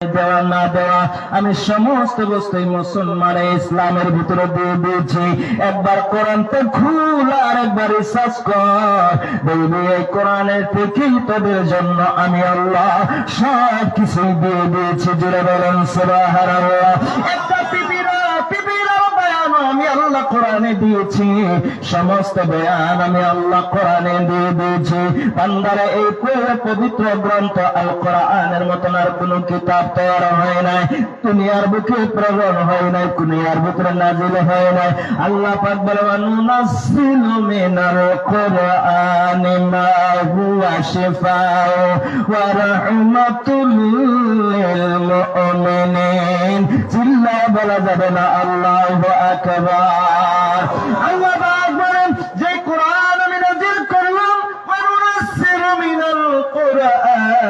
দেওয়া না দেওয়া, আমি সমস্ত বস্তুই মুসলমানে ইসলামের ভিতরে দিয়ে দিয়েছি। একবার কোরআনতে খুল আর একবার রিসার্চ কর। বলবি এই কোরআনের থেকেই তোদের জন্য আমি আল্লাহ সব কিছুই দিয়ে দিয়েছি। জুড়ে বলেন সুবাহার আল্লাহ একটা আমি আল্লাহ কোরআনে দিয়েছি। সমস্ত বয়ান আমি আল্লাহ কোরআনে দিয়ে দিয়েছি। বান্দারে এই পবিত্র গ্রন্থ আল কোরআনের মতন আর কোন কিতাব তৈরি হয় নাই। দুনিয়ার বুকে প্রেরণ হয় নাই, দুনিয়ার ভিতরে নাজিল হয় নাই। আল্লাহ পাক বলে নুনাসিলু মিনাল কোরআনি মা হুয়া শিফাউ ওয়া রাহমাতুল লিল মুমিনিন। চিল্লা বলা যাবে না, আল্লাহু আকবার। আল্লাহ পাক বলেন যে কোরআন আমি নাজিল করলাম ওয়া নুনাসিলু মিনাল কোরআনি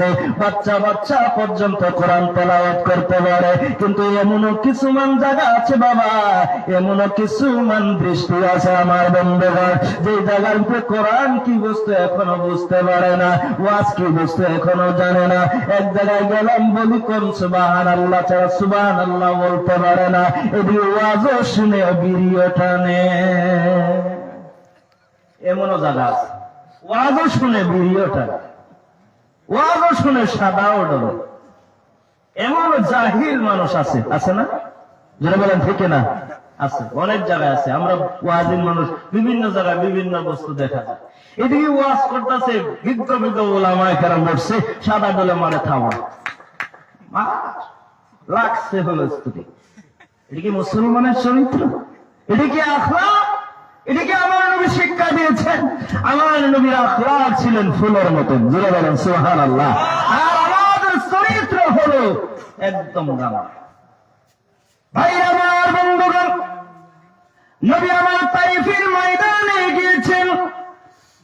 বাচ্চা বাচ্চা পর্যন্ত কোরআন তেলাওয়াত করতে পারে। কিন্তু এমনও কিছু মান জায়গা আছে বাবা। এমনও কিছু মান দৃষ্টি আছে আমার বন্ধুগণ। যে জায়গার উপরে কোরআন কি বস্তু এখনও বুঝতে পারে না, ওয়াজ কি বস্তু এখনও জানে না। এক জায়গায় গেলাম বলি কোন সুবাহান আল্লাহ ছাড়া সুবাহান আল্লাহ বলতে পারে না। এদিকে ওয়াজও শুনে বিড়িও টানে। এমনও জায়গা আছে। ওয়াজও শুনে বিড়িও টানে। ওয়াজও শুনে সাদাও ডরে এমন জাহিল মানুষ আছে। আছে না? যারা বলেন, ঠিক না আছে, অনেক জায়গায় আছে। আমরা ওয়াজিন মানুষ, বিভিন্ন জায়গায় বিভিন্ন বস্তু দেখা যায়। এদিকে ওয়াজ করতেছে বিজ্ঞ বিজ্ঞ ওলামায় কেরাম বসছে, সাদা ডলে মারে থামা লাগছে হলো স্তুতি। এটা কি মুসলমানের চরিত্র এটা কি আখলাক এটা কি আমার নবী শিক্ষা দিয়েছেন? আমার নবীর আখলাক ছিলেন ফুলের মতন। জুড়ে বলেন সোহান আল্লাহ আর আমাদের চরিত্র হলো একদম গামা ভাই, আমার বন্ধুগণ, নবী আমার তাইফের ময়দানে গিয়েছেন।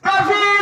কাফির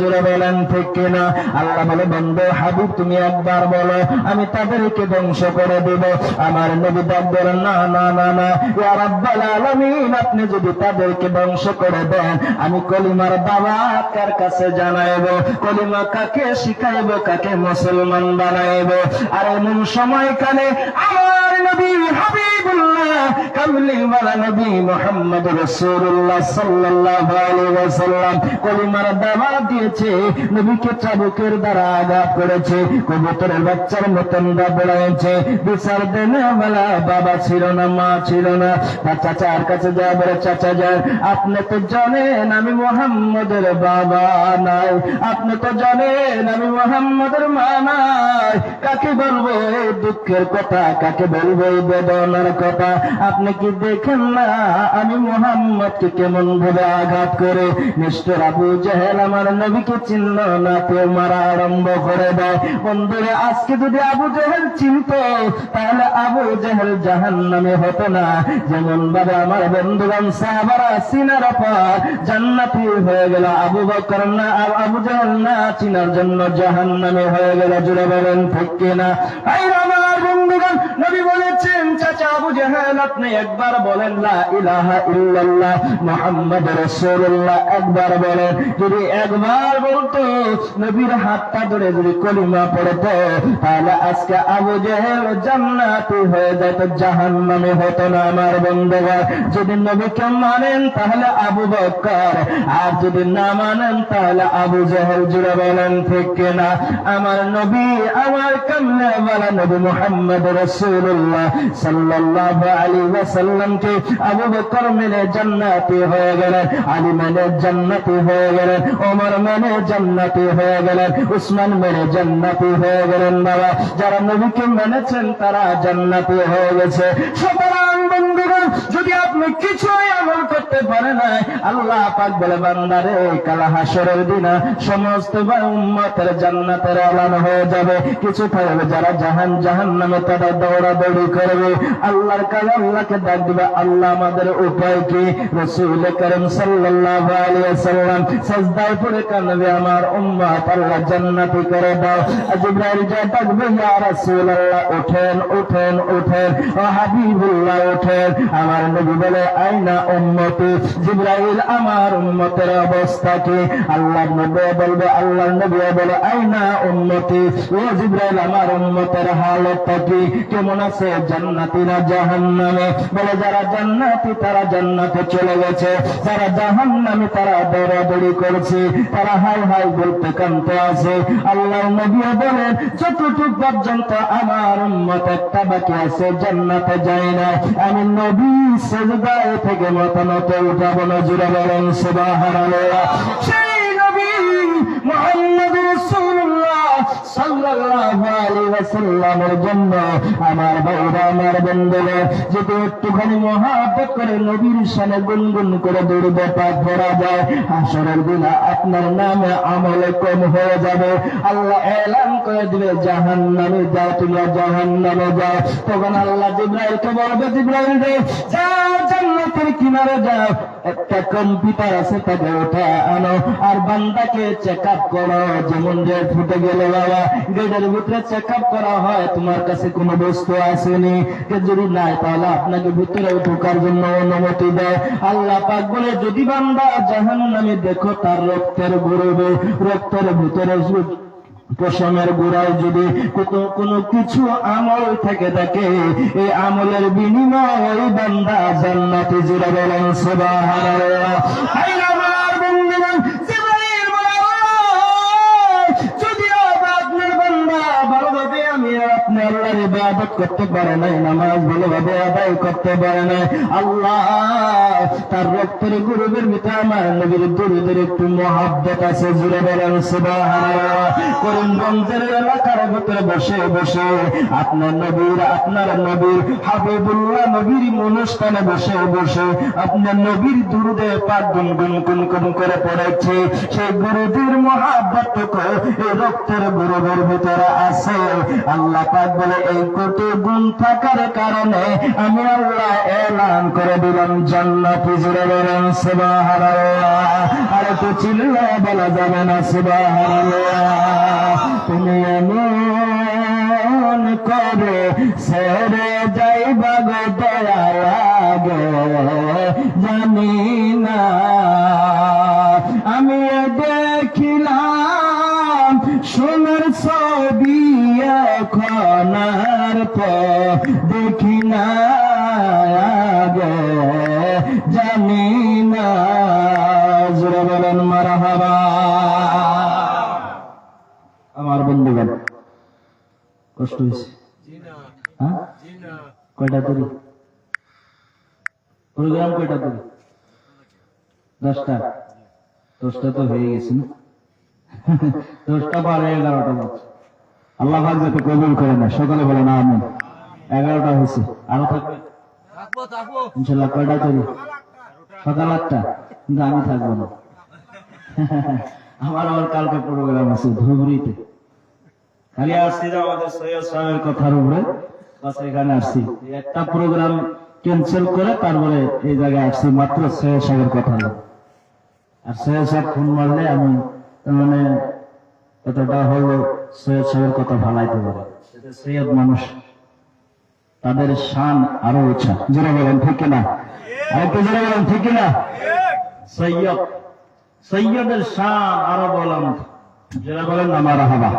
জুড়ে বলেন, ঠিক কিনা? আল্লাহ বলে, বন্ধু হাবিব, তুমি একবার বলো, আমি তাদেরকে ধ্বংস করে দেব। আমার নবী ডাক বলেন না না না না, ইয়া রাব্বাল আলামিন, আপনি যদি তাদেরকে ধ্বংস করে দেন, আমি কলিমার বাবা কার কাছে জানাইব? কলিমা কাকে শিখাইব? কাকে মুসলমান বানাইব? আর এমন সময়কালে আমার নবী হাবিবুল্লাহ কামলিওয়ালা নবী মোহাম্মদ রাসূলুল্লাহ সাল্লাল্লাহু আলাইহি ওয়াসাল্লাম কলিমার দাওয়া দিয়েছে নবীকে চাবুকের দ্বারা আঘাত করেছে, কবুতরের বাচ্চার মতন দাবড়াইছে বিচার দেনে বেলা বাবা ছিল না, মা ছিল না। তার চাচার কাছে যা বলে, চাচা যান, আপনি তো জানেন আমি মোহাম্মদের বাবা নাই। আপনি তো জানেন আমি মোহাম্মদের মা নাই। কাকে বলব এই দুঃখের কথা? কাকে বলব এই বেদনার কথা? আপনি কি দেখেন না আমি মোহাম্মদকে কেমন ভাবে আঘাত করে? নিষ্ঠুর আবু জাহেল আমার নবীকে চিনল না কেউ মারা আরম্ভ করে দেয় বন্ধুরে, আজকে যদি আবু জাহেল চিনত, তাহলে আবু জাহেল জাহান নামে হতো না। যেমন ভাবে আমার বন্ধুগণ সাহাবারা সিনার পর জান্নাতি হয়ে গেল। আবু বকর না, আর আবু জাহেল না চিনার জন্য জাহান নামে হয়ে গেল। জুড়ে বলেন, ঠিক কিনা আই আমার বন্ধুগণ, নবী বলেছেন, চাচা আবু জাহেল, আপনি একবার বলেন, লা ইলাহা ইল্লাল্লাহ, মুহাম্মদ রাসূলুল্লাহ। একবার বলেন, যদি একবার বলতো, নবীর হাতটা ধরে যদি কলিমা পড়তো, তাহলে আজকে আবু জাহেল জান্নাতি হয়ে যেত, জাহান্নামে হতো না আমার বন্ধুগণ। যদি নবীকে মানেন, তাহলে আবু বকর আর যদি না মানেন, তাহলে আবু জাহেল জুড়ে বলেন, ঠিক কিনা? আমার নবী, আমার কামলে বলা নবী মুহাম্মদ রাসূলুল্লাহ সাল্লাল্লাহু আলাইহি ওয়াসাল্লামকে আবু বকর মেনে জান্নাতি হয়ে গেলেন, আলী মেনে জান্নাতি হয়ে গেলেন, ওমর মেনে জান্নাতি হয়ে গেলেন। উসমান মেনে জান্নাতি হয়ে গেলেন বাবা। যারা নবীকে মেনেছেন, তারা জান্নাতি হয়ে গেছে। যদি আপনি কিছুই আমল করতে পারে আল্লাহ পাক বলে বান্দারে কালা হাসরের দিনা সমস্ত উম্মতের জান্নাতের হয়ে যাবে। কিছু থাকবে যারা জাহান জাহান নামে তারা দৌড়াদৌড়ি করবে। আল্লাহর কাজ আল্লাহকে ডাক দিবে, আল্লাহ আমাদের উপায় কি? রসুল করিম সাল্লাল্লাহু আলাইহি ওয়াসাল্লাম সাজদায় পড়ে কাঁদবে আমার উম্মত, আল্লাহ জান্নাতি করে দাও। জিবরাইল যা ডাকবে ইয়া রাসূলুল্লাহ ওঠেন ওঠেন ওঠেন ও হাবিবুল্লাহ ওঠেন আমার নবী বলে, আইনা উম্মতি? জিবরাইল আমার উম্মতের অবস্থা কি? আল্লাহর নবী বলবে, আল্লাহর নবী বলে, আইনা উম্মতি? ও জিবরাইল, আমার উম্মতের হালতটা কি? কেমন আছে? জান্নাতি না জাহান্নামে? বলে, যারা জান্নাতি, তারা জান্নাতে চলে গেছে। যারা জাহান্নামে, তারা দৌড়াদৌড়ি করছে। তারা হাই হাই বলতে কানতে আছে। আল্লাহ নবী বলেন, যতটুক পর্যন্ত আমার উম্মত একটা বাকি আছে, জান্নাতে যায় না। আমি নবী সেজদায় থেকে মতামত উঠাবো না জুড়ে বলেন সুবহানাল্লাহ। সেই নবী মুহাম্মদ রাসূলুল্লাহ আপনার নামে কম হয়ে যাবে। আল্লাহ এলান করে দিবে তুমি তখন আল্লাহ কিনারে যাও। একটা কম্পিউটার আছে, তাকে ওঠা আনো। আর বান্দাকে চেক আপ করো, যেমন যে ফুটে গেল, বাবা, গেটের ভিতরে চেক করা হয়। তোমার কাছে কোনো বস্তু আসেনি। যদি নাই, তাহলে আপনাকে ভিতরে ঢোকার জন্য অনুমতি দেয়। আল্লাহ পাক বলে, যদি বান্দা জাহান নামে দেখো, তার রক্তের গরবে। রক্তের ভিতরে পশমের গোড়ায় যদি কোনো কিছু আমল থেকে থাকে এই আমলের বিনিময় ওই বান্দা জান্নাতে জুড়ে বলেন, সুবহানাল্লাহ। করতে পারে নাই, নামাজ ভালোভাবে আদায় করতে পারে নাই। আল্লাহ তার রক্তের গুরুবের ভিতরে, আমার নবীর দুরুদের একটু মহাব্বত আছে, জুড়ে বলেন করিমগঞ্জের এলাকার ভিতরে বসে বসে আপনার নবীর আপনার নবীর হাবিবুল্লাহ নবীর অনুষ্ঠানে বসে বসে আপনার নবীর দুরুদে গুন গুন গুন করে পড়েছে। সেই গুরুদের মহাব্বত এই রক্তের গুরুদের ভিতরে আছে। আল্লাহ পাক বলে, এই কোটি গুণ থাকার কারণে আমি আল্লাহ এলান করে দিলাম জন্নতি জুড়ে বলেন, সুবহানাল্লাহ। আর তো চিল্লা বলা যাবে না, সুবহানাল্লাহ। তুমি এমন করে সেরে কষ্ট হয়েছে হ্যাঁ কয়টা তৈরি প্রোগ্রাম কয়টা তৈরি দশটা দশটা তো হয়ে গেছে না দশটা বারো এগারোটা বাজছে আল্লাহ যাতে কবুল করে না সকালে বলে না আমি এগারোটা হয়েছে আরও থাকবে ইনশাল্লাহ কয়টা তৈরি সকাল আটটা কিন্তু আমি থাকব না আমার আবার কালকে প্রোগ্রাম আছে ধুবড়িতে খালি আসছি যে আমাদের সৈয়দ সাহেবের কথার উপরে। বাস এখানে আসছি। একটা প্রোগ্রাম ক্যান্সেল করে তারপরে এই জায়গায় আসছি মাত্র সৈয়দ সাহেবের কথা আর সৈয়দ সাহেব ফোন মারলে আমি মানে কতটা হলো সৈয়দ সাহেবের কথা ভালাইতে পারে। সৈয়দ মানুষ তাদের শান আরও উঁচা। জোরে বলেন ঠিক না আরেকটু জোরে বলেন ঠিক না সৈয়দ সৈয়দের শান আরও বলেন যারা বলেন আমার হাবা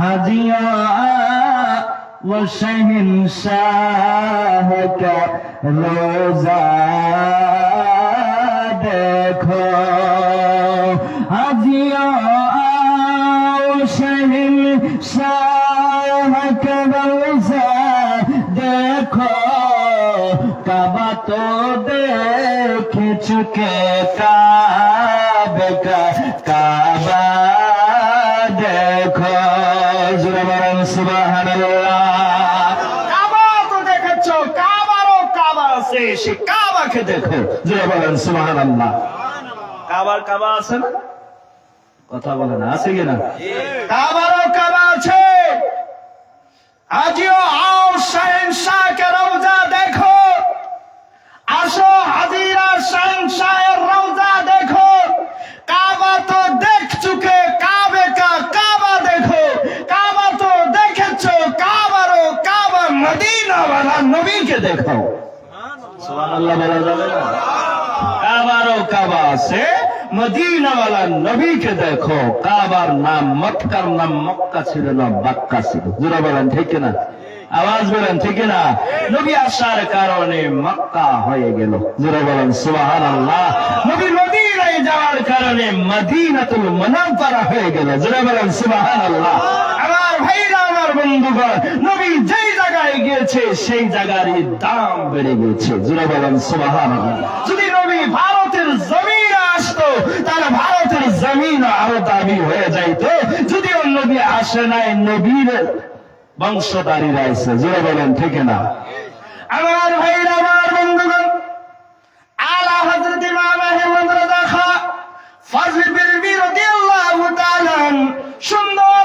হাজিয়া ও কা রোজা দেখো। হাজিয়া ও কা রোজা কাবা তো দেখে কাবাকে দেখো জোরে বলেন, সুবহানাল্লাহ। কাবার কাবা আছে না? কথা বলে না, আছে কিনা? কাবারও কাবা আছে। আজিও আও শাহেনশাহকে রওজা দেখো। আসো হাজিরা শাহেনশাহের রওজা দেখো। কাবা তো দেখ চুকে কাবে কা কাবা দেখো। কাবা তো দেখেছ, কাবারও কাবা মদিনা ওয়ালা নবীকে দেখো। সুবহানাল্লাহ বলা যাবে না। কাবারও কাবা আছে। মদিনাওয়ালা নবীকে দেখো। কাবার নাম মক্কার নাম মক্কা ছিল না, বাক্কা ছিল। জোরা বলেন, ঠিক না আওয়াজ বলেন ঠিক না নবী আসার কারণে মক্কা হয়ে গেল। জোরা বলেন সুবাহান আল্লাহ নবী মদিনায় যাওয়ার কারণে মদিনাতুল মুনাওয়ারা হয়ে গেল। জোরা বলেন সুবাহান আল্লাহ আমার ভাইরা, আমার বন্ধুগণ, নবী যেই জায়গায় গিয়েছে, সেই জায়গারই দাম বেড়ে গেছে জোরা বলেন সুবাহান যদি নবী ভারতের জমিনে আসতো, তাহলে ভারতের জমিন আরও দাবি হয়ে যাইতো। যদিও নবী আসে নাই, নবীর বংশধারীরা এসে জোরে বলেন, ঠিক না? আমার ভাইরা আমার বন্ধুগণ, আলা হযরত ইমাম আহমদ রাজা খা ফাজল বিলবি রাদিয়াল্লাহু তাআলা সুন্দর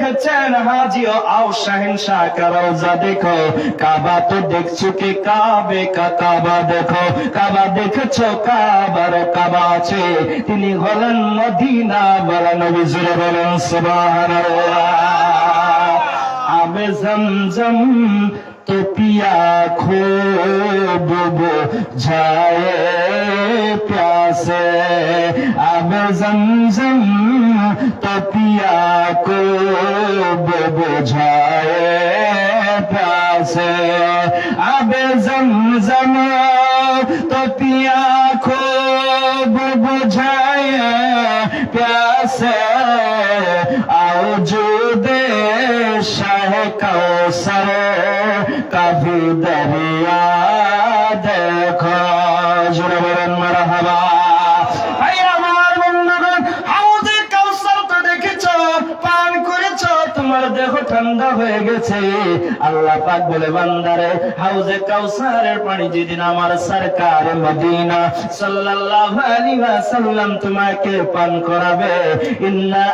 ভাবে হাজি ও আও শাহিনশাহ কা রওজা দেখো। কাবা তো দেখছ কি কাবে কাবা দেখো। কাবা দেখছ কাবার কাবা আছে। তিনি হলেন মদিনা বলা নবী বলেন, সুবহানাল্লাহ। আবে জমজম তো পিয়া খুব যায় প্যাসে আবে জমজম তো পিয়া খুব বোঝায় প্যাসে আবে জমজম তো পিয়া খুব বোঝায় প্যাসে आओ जो दे शाह कौसर कभी दरिया হয়ে গেছে। আল্লাহ পাক বলে, বান্দারে, হাউজে কাউসারের পানি যেদিন আমার সরকার মদিনা, সাল্লাল্লাহু আলাইহি ওয়াসাল্লাম তোমাকে পান করাবে। ইন্না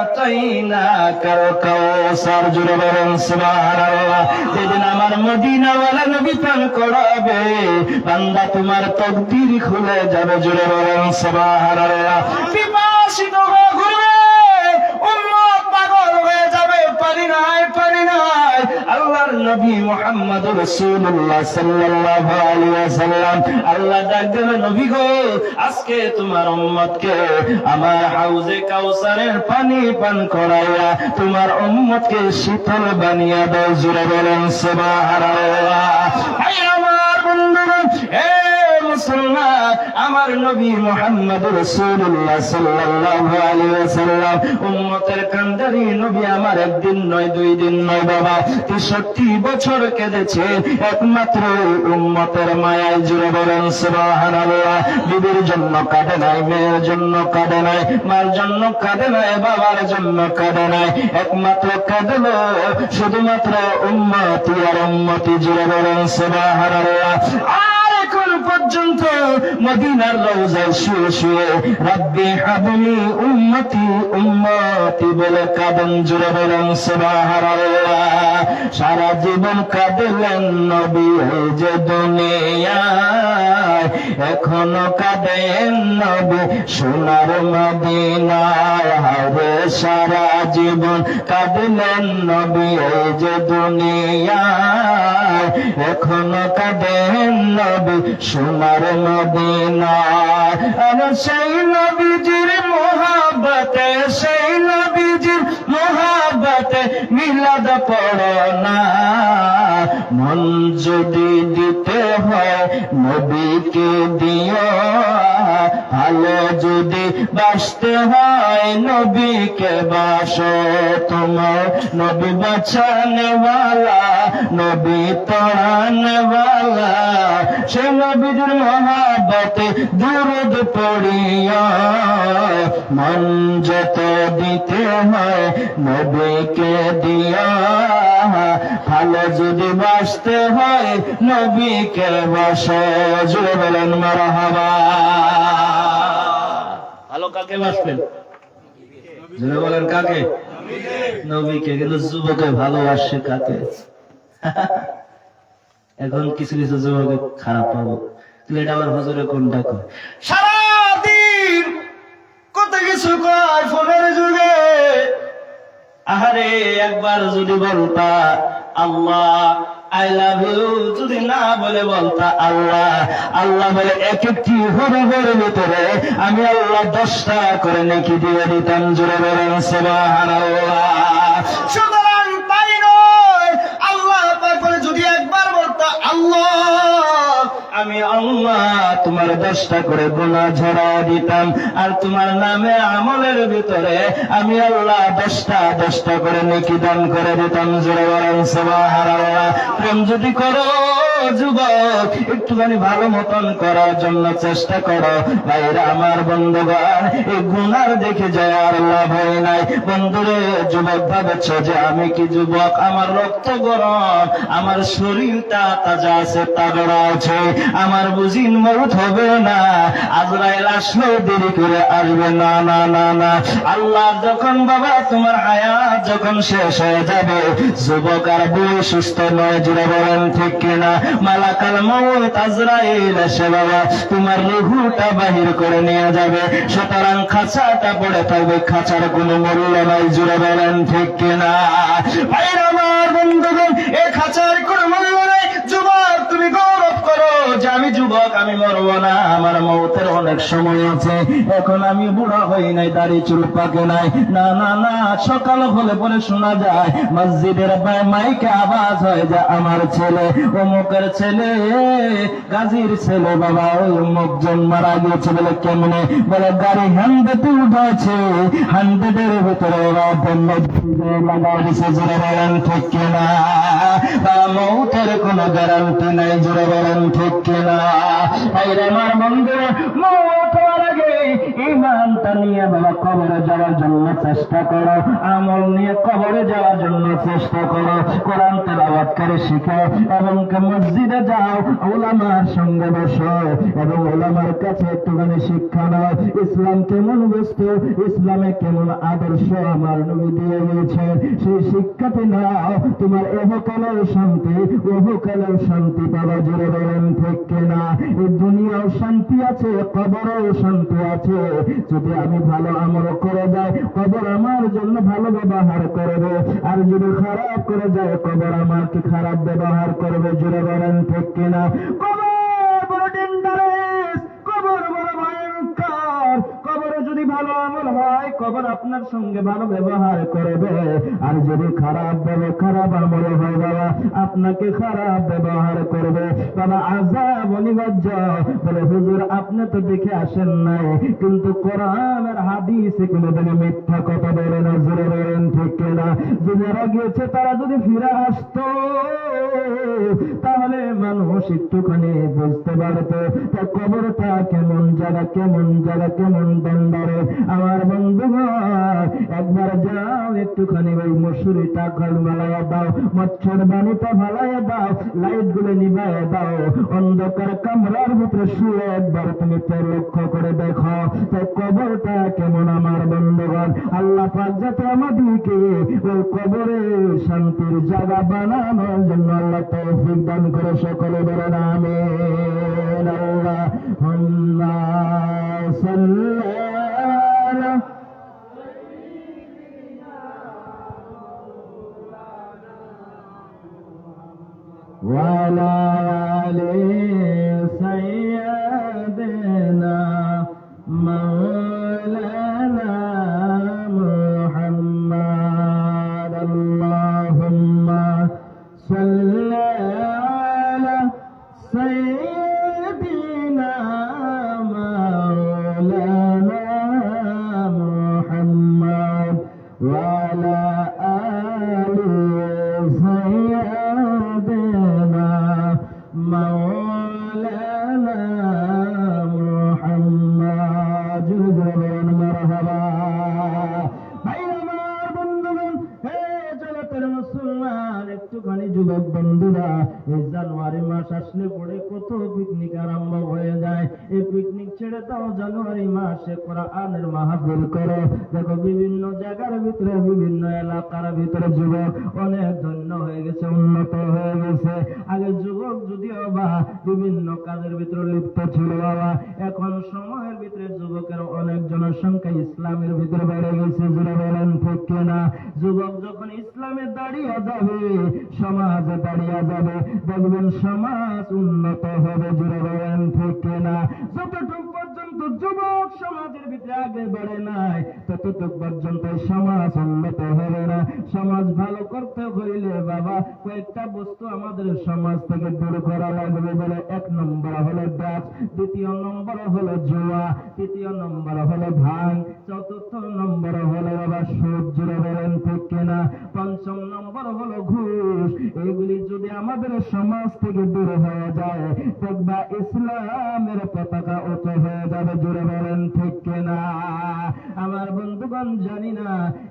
আ'তাইনাকাল কাউসার জুড়ে বলেন সুবহানাল্লাহ। যেদিন আমার মদিনা ওয়ালা নবী পান করাবে, বান্দা তোমার তকদির খুলে যাবে জুড়ে বলেন সুবহানাল্লাহ পিপাসিত হয়ে ঘুরবে উম্মত পাগল হয়ে যাবে পানি নাই পানি নাই আল্লাহর নবী মুহাম্মদ রাসূলুল্লাহ সাল্লাল্লাহু আলাইহি আল্লাহ ডাক নবী গো, আজকে তোমার উম্মতকে আমার হাউজে কাউসারের পানি পান করাইয়া তোমার শীতল বানিয়া দাও। জুড়ে বলেন, সুবহানাল্লাহ। ভাই আমার বন্ধুরা হে আমার নবী মোহাম্মদ রসুল্লাহ কান্দারি নবী আমার একদিন নয়, দুই দিন নয় বাবা, তেষট্টি বছর কেঁদেছে, একমাত্র মায়ায় জুড়ে বলেন বিবির জন্য কাঁদে নাই, মেয়ের জন্য কাঁদে নাই, মার জন্য কাঁদে নাই, বাবার জন্য কাঁদে নাই, একমাত্র কাঁদলো, শুধুমাত্র উম্মতি আর উম্মতি জুড়ে বলেন, সুবহানাল্লাহ। পর্যন্ত মদিনার রওজায় শুয়ে শুয়ে রব্বি হাবলি উম্মতি উম্মতি বলে কাঁদেন জুড়ে বলেন সুবহানাল্লাহ। সারা জীবন কাঁদলেন নবী যে দুনিয়ায়, এখনও কাঁদেন নবী সোনার মদিনায়। হারে সারা জীবন কাঁদলেন নবী যে দুনিয়ায়, এখনও কাঁদেন নবী সোনার মদিনা সেই নবীজির মোহাবতে সেই নবীজির মোহাবতে মিলাদ পড়ো না। মন যদি দিতে হয় নবীকে দিও। ভালো যদি বাঁচতে হয় নবীকে বাসো, তোমার নবী বাঁচানেওয়ালা, নবী তড়ানেওয়ালা সে নবীর মহাবতে দুরুদ পড়িয়া, মন যত দিতে হয় নবীকে দিয়া। ভালো যদি বাঁচতে হয় নবীকে বাস জুড়ে বলেন মারহাবা। কাকে বলেন কাকে? নবীকে, কিন্তু যুবকে কাকে? এখন কিছু কিছু যুবকে খারাপ পাবো। তাহলে এটা আবার হজরে কোনটা কয়? সারাদিন কত কিছু কয় ফোনের যুগে? আহারে, একবার যদি বলতা, আল্লাহ আই লাভ ইউ যদি না বলে বলতা আল্লাহ। আল্লাহ বলে এক একটি বলে ভিতরে আমি আল্লাহ দশটা করে নাকি দিয়ে দিতাম। জোরে বলেন, সুবহানাল্লাহ। সুতরাং তাই নয়, আল্লাহ তারপরে যদি একবার বলতা আল্লাহ। আমি আল্লাহ তোমার দশটা করে গোনা ঝরা দিতাম। আর তোমার নামে আমলের ভিতরে আমি আল্লাহ দশটা দশটা করে নেকি দান করে দিতাম। প্রেম যদি করো, যুবক, একটুখানি ভালো মতন করার জন্য চেষ্টা করো। ভাইরা, আমার বন্ধুগণ, এই গুনার দেখে যায় আর লাভ হয় নাই। বন্ধুরে, যুবক, ভাবেছ যে আমি কি যুবক? আমার রক্ত গরম, আমার শরীরটা তাজা আছে তাগড়া আছে। আমার বুঝি মরুত হবে না। আজরাইল আসলেও দেরি করে আসবে না না না না। আল্লাহ যখন বাবা, তোমার হায়াত যখন শেষ হয়ে যাবে, যুবক আর বুড়ি সুস্থ নয় জুড়ে বলেন, ঠিক কিনা? মালাকাল মৌত আজরাইল এসে বাবা, তোমার রুহুটা বাহির করে নিয়ে যাবে। সুতরাং খাঁচাটা পড়ে থাকবে, খাঁচার কোনো মূল্য নাই জুড়ে বলেন, ঠিক কিনা? ভাইরা বন্ধুগণ, এ খাঁচার কোনো মূল্য যুবক তুমি গৌরব করো যে আমি যুবক আমি মরব না আমার মৌতের অনেক সময় আছে এখন আমি বুড়া হই নাই দাড়ি চুল পাকে নাই না না না সকাল হলে পরে শোনা যায় মসজিদের মাইকে আওয়াজ হয় যে আমার ছেলে অমুকের ছেলে গাজীর ছেলে বাবা ওই অমুক জন মারা গিয়েছে বলে কেমনে বলে গাড়ি হ্যান্ডেতে উঠেছে হ্যান্ডেটের ভিতরে ওরা দিছে ঠিক কিনা মৌতের কোনো গ্যারান্টি নাই, জোরে বলেন ঠিক কিনা আমার বন্ধু মৌত হওয়ার আগে ইমানটা নিয়ে বাবা, কবরে যাওয়ার জন্য চেষ্টা করো। আমল নিয়ে কবরে যাওয়ার জন্য চেষ্টা করো। কোরআন তেলাওয়াত করে এবং মসজিদে যাও, ওলামার সঙ্গে বসো এবং ওলামার কাছে একটুখানি শিক্ষা নাও। ইসলাম কেমন বস্তু? ইসলামে কেমন আদর্শ? আমার নবী দিয়ে গিয়েছে সেই শিক্ষাতে নাও। তোমার এহকালেও শান্তি ওহকালেও শান্তি পাওয়া জোরে বলেন, ঠিক কিনা? এই দুনিয়াও শান্তি আছে, কবরও শান্তি আছে। যদি আমি ভালো আমল করে যাই, কবর আমার জন্য ভালো ব্যবহার করবে। আর যদি খারাপ করে যায় কবর আমাকে খারাপ ব্যবহার করবে? জোরে বলেন, ঠিক কিনা? কবর বড় ডেঞ্জারাস ভালো আমল হয়, কবর আপনার সঙ্গে ভালো ব্যবহার করবে। আর যদি খারাপ ব্যবহার খারাপ আমল হয় বাবা, আপনাকে খারাপ ব্যবহার করবে। বাবা আজাব অনিবার্য। বলে, হুজুর, আপনি তো দেখে আসেন নাই। কিন্তু কোরআনের হাদিসে কোনোদিন মিথ্যা কথা বলে না, জোরে বলেন, ঠিক না যারা গিয়েছে, তারা যদি ফিরে আসতো, তাহলে মানুষ একটুখানি বুঝতে পারতো তা কবরটা কেমন জায়গা কেমন জায়গা, কেমন দণ্ডারে আমার বন্ধুগণ, একবার যাও একটুখানি ওই মসুরিটা ঘর মেলাইয়া দাও, মচ্ছর বানিটা ভালাইয়া দাও লাইটগুলো নিভাইয়া দাও, অন্ধকার কামরার ভিতরে শুয়ে একবার তুমি তো লক্ষ্য করে দেখো তাই কবরটা কেমন আমার বন্ধুগণ। আল্লাহ পাক যাতে আমাদেরকে ওই কবরে শান্তির জায়গা বানানোর জন্য আল্লাহ তৌফিক দান করে সকলে বলেন, আমিন। আল্লাহ সাল্লাল্লাহু وعلى آل سيدنا مولانا গেছে আগে যুবক যদিও বা বিভিন্ন কাজের ভিতরে লিপ্ত ছিল, বাবা, এখন সময়ের ভিতরে যুবকের অনেক জনসংখ্যা ইসলামের ভিতরে বেড়ে গেছে জুড়ে বলেন, ঠিক কিনা? যুবক যখন ইসলামে দাঁড়িয়ে যাবে, সমাজে দাঁড়িয়ে যাবে, দেখবেন সমাজ উন্নত হবে জুড়ে বলেন, ঠিক না যতটুকু পর্যন্ত যুবক সমাজের ভিতরে আগে বাড়ে নাই। ততটুক পর্যন্ত সমাজ উন্নত হবে না। সমাজ ভালো করতে হইলে বাবা, কয়েকটা বস্তু আমাদের সমাজ থেকে দূর করা লাগবে বলে এক নম্বর হলো ড্রাগস দ্বিতীয় নম্বর হলো জুয়া, তৃতীয় নম্বর হলো ভাঙ, চতুর্থ নম্বর হলো বাবা সুদ বলেন ঠিক কিনা, পঞ্চম নম্বর হলো ঘুষ। এগুলি যদি আমাদের সমাজ থেকে দূর হয়ে যায়, দেখবা ইসলামের পতাকা কিনা আমার বন্ধুগণ, জানি না,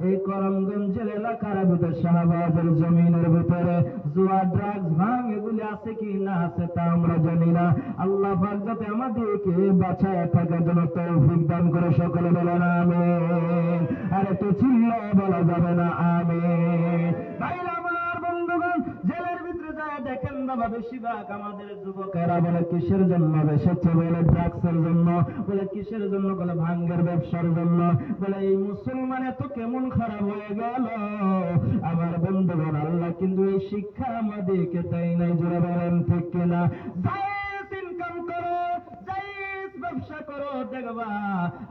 এই করমগঞ্জের এলাকার ভিতরে শাহবাজের জমিনের ভিতরে জুয়া ড্রাগস ভাঙ, এগুলি আছে কি না আছে তা আমরা জানি না। আল্লাহ পাক যাতে আমাদেরকে বাঁচায় থাকার জন্য তৌফিক দান করে সকলে বলে না আমিন। আর একটু চিল্লা বলা যাবে না, আমিন। ভাইরা আমার বন্ধুগণ জেলের ভিতরে যায় বাবা বেশিরভাগ আমাদের যুবকেরা বলে, কিসের জন্য বেসেছে? বলে, ড্রাগসের জন্য। বলে, কিসের জন্য? বলে, ভাঙ্গের ব্যবসার জন্য। বলে, এই মুসলমান এত কেমন খারাপ হয়ে গেল। আমার বন্ধুগণ, আল্লাহ কিন্তু এই শিক্ষা আমাদেরকে তাই নাই, জোরে বলেন, ঠিক কিনা? জায়েজ ব্যবসা করো, দেখবা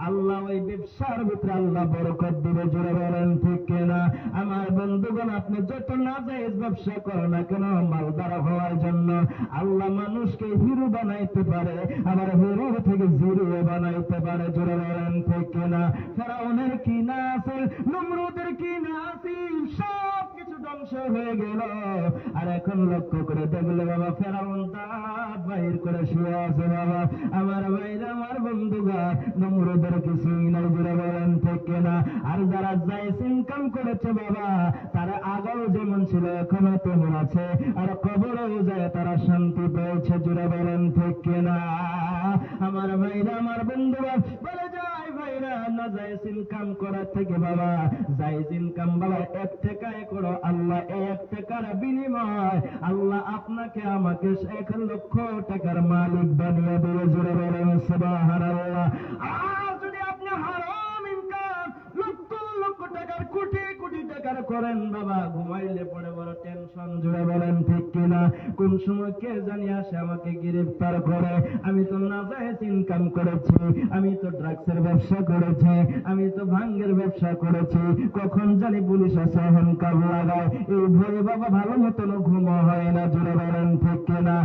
আল্লাহ ওই ব্যবসার ভিতরে আল্লাহ বরকত দিবে, জোরে বলেন ঠিক কিনা? আমার বন্ধুগণ, আপনি যত না জায়েজ ব্যবসা করো না কেন, মালদার হওয়ার জন্য আল্লাহ মানুষকে হিরো বানাইতে পারে, আবার হিরোর থেকে জিরো বানাইতে পারে, জোরে বলেন ঠিক কিনা? ফেরাউনের কি না আছে নমরুদের কি না আছে সব কিছু ধ্বংস হয়ে গেল। আর এখন লক্ষ্য করে দেখলে বাবা, ফেরাউন দাঁত বাহির করে শুয়ে আছে বাবা। আমার ভাইরা আমার বন্ধুগা নমরুদের কিছুই নাই জুড়ে বলেন থেকে না। আর যারা যায় ইনকাম করেছে বাবা, তারা আগেও যেমন ছিল, এখনও তেমন আছে। আর কবরেও যায়, তারা শান্তি পেয়েছে জুড়ে বলেন থেকে না। আমার ভাইরা, আমার বন্ধুরা বলে যায় ভাইরা না যাইস ইনকাম করার থেকে বাবা যাইস ইনকাম বাবা, এক টাকায় করো আল্লাহ, এক টাকার বিনিময়। আল্লাহ আপনাকে আমাকে এক লক্ষ টাকার মালিক বানিয়ে দিয়ে জুড়ে বলেন সুবহানাল্লাহ। আর যদি আপনি হারাম কোটি করেন, বাবা, ঘুমাইলে পড়ে বড় টেনশন জুড়ে বলেন, ঠিক কিনা? কোন সময় কে জানি আসে আমাকে গ্রেফতার করে? আমি তো না ইনকাম করেছি, আমি তো ড্রাগসের ব্যবসা করেছি, আমি তো ভাঙ্গের ব্যবসা করেছি। কখন জানি পুলিশ আসে হনকার লাগায়, এই ভয়ে বাবা ভালো মতন ঘুম হয় না জুড়ে বলেন, ঠিক কিনা?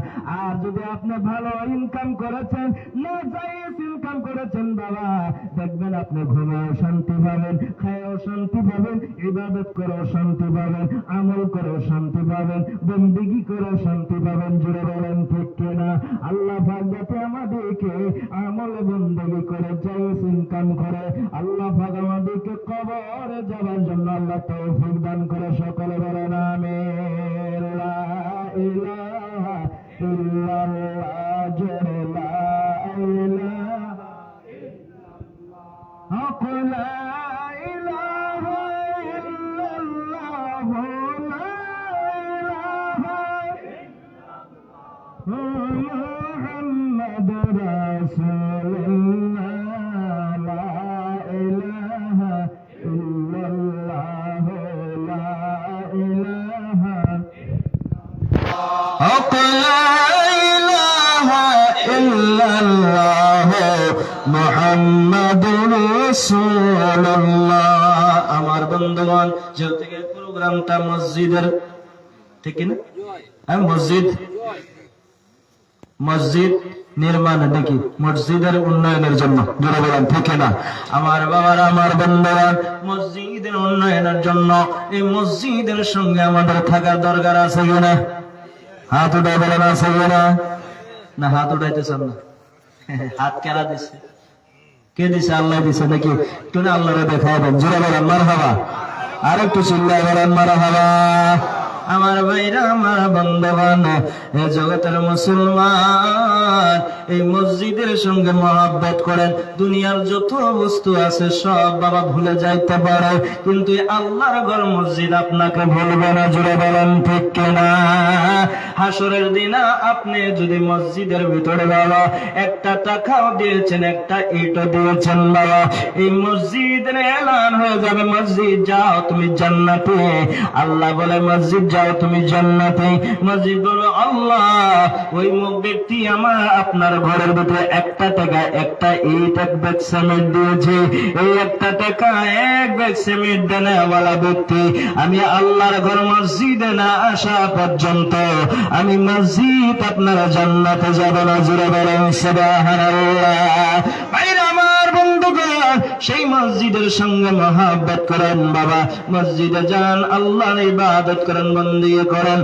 আর যদি আপনি ভালো ইনকাম করেছেন না জায়েজ ইনকাম করেছেন, বাবা, দেখবেন আপনি ঘুমেও শান্তি পাবেন খায়ও শান্তি পাবেন ইবাদত করেও শান্তি পাবেন, আমল করেও শান্তি পাবেন, বন্দিগি করেও শান্তি পাবেন জুড়ে বলেন ঠিক কিনা? আল্লাহ পাক আমাদেরকে আমল বন্দিগি করে, জায়েজ ইনকাম করে, আল্লাহ পাক আমাদেরকে কবরে যাওয়ার জন্য আল্লাহ তৌফিক দান করে, সকলে বলেন আমিন। লা ইলাহা আমার বন্ধুগণ যে থেকে প্রোগ্রামটা মসজিদের, ঠিক না? হ্যাঁ, মসজিদ। মসজিদ নির্মাণ নাকি মসজিদের উন্নয়নের জন্য। জোরে বলেন থেকে না? আমার বাবার, আমার বন্ধুরা, মসজিদের উন্নয়নের জন্য, এই মসজিদের সঙ্গে আমাদের থাকার দরকার আছে কিনা হাত উঠাই বলেন, আছে কিনা না? হাত উঠাইতেছেন না। হাত কেনা দিচ্ছে কে দিছে? আল্লাহ দিছে নাকি? একটু না আল্লাহরে দেখাবেন জোরে বলেন মার হাবা আর একটু চিল্লায় মার হাবা আমার ভাইরা, আমার বন্ধবান জগতের মুসলমান, এই মসজিদের সঙ্গে মহাব্বত করেন। দুনিয়ার যত বস্তু আছে, সব বাবা ভুলে যাইতে পারে। কিন্তু আল্লাহর ঘর মসজিদ আপনাকে ভুলবে না, জুড়ে বলেন ঠিক কিনা? হাসরের দিন আপনি যদি মসজিদের ভিতরে বাবা একটা টাকাও দিয়েছেন, একটা ইটও দিয়েছেন বাবা। এই মসজিদের এলান হয়ে যাবে মসজিদ, যাও তুমি জান্নাতে। আল্লাহ বলে, মসজিদ যাও তুমি জান্নাতে। মসজিদ বলো আল্লাহ। ওই মুখ ব্যক্তি আমার, আপনার ঘরের ভিতরে একটা টাকা, একটা ইট, এক ব্যাগ সিমেন্ট দিয়েছে। এই একটা টাকা এক ব্যাগ সিমেন্ট দেনেওয়ালা ব্যক্তি। আমি আল্লাহর ঘর মসজিদে না আসা পর্যন্ত আমি মসজিদ আপনারা জান্নাতে যাবে না। জুড়ে বলেন, সুবহানাল্লাহ। ভাইরা আমার বন্ধুগণ সেই মসজিদের সঙ্গে মহাব্বত করেন বাবা। মসজিদে যান আল্লাহর ইবাদত করেন বন্দী করেন।